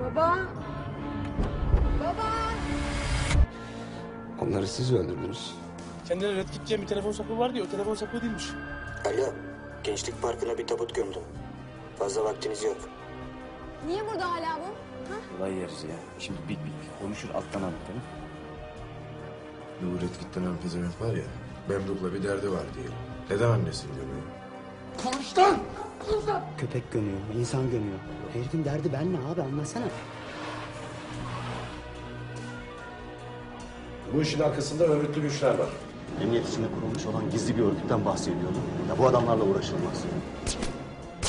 Baba. Baba. Onları siz öldürdünüz. Senden red gideceğim bir telefon sapı var diye o telefon sapı değilmiş. Alo, Gençlik Parkı'na bir tabut gömdüm. Fazla vaktiniz yok. Niye burada hala bu? Ha? Olay yeriz ya. Şimdi bik bik konuşur alttan anlatalım. Bu Redkit denen pezevenk var ya, Memduh'la bir derdi var diyelim. Neden annesini gömüyor? Köpek gömüyor, insan gömüyor. Herifin derdi ben ne abi anlasana. Bu işin arkasında örgütlü güçler var. Emniyet içinde kurulmuş olan gizli bir örgütten bahsediyordu. Ya bu adamlarla uğraşılmaz.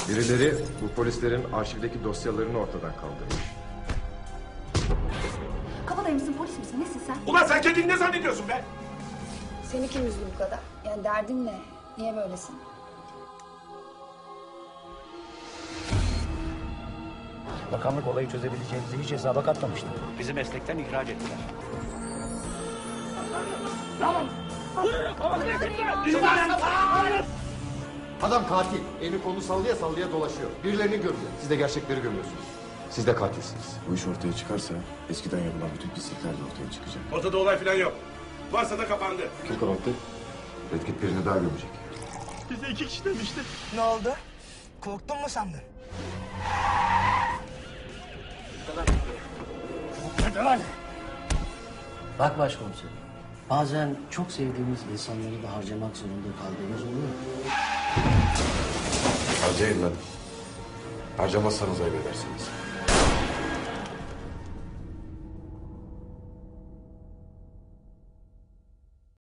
Birileri bu polislerin arşivdeki dosyalarını ortadan kaldırmış. Kabadayı mısın, polis misin, nesin sen? Ulan sen kendini ne zannediyorsun be? Seni kim üzdü bu kadar? Yani derdin ne? Niye böylesin? Bakanlık olayı çözebileceğimizi hiç hesaba katmamıştı. Bizi meslekten ihraç ettiler. Adam katil. Elini kolunu sallaya sallaya dolaşıyor. Birilerini gömüyor. Siz de gerçekleri gömüyorsunuz. Siz de katilsiniz. Bu iş ortaya çıkarsa eskiden yapılan bütün pislikler de ortaya çıkacak. Ortada olay falan yok. Varsa da kapandı. Kim kapattı? Redkit birini daha gömecek. Ne oldu? Korktun mu sandın? Bak başkomiserim. Bazen çok sevdiğimiz insanları da harcamak zorunda kaldığımız oluyor. Harcayın lan. Harcamazsanız ayıp edersiniz.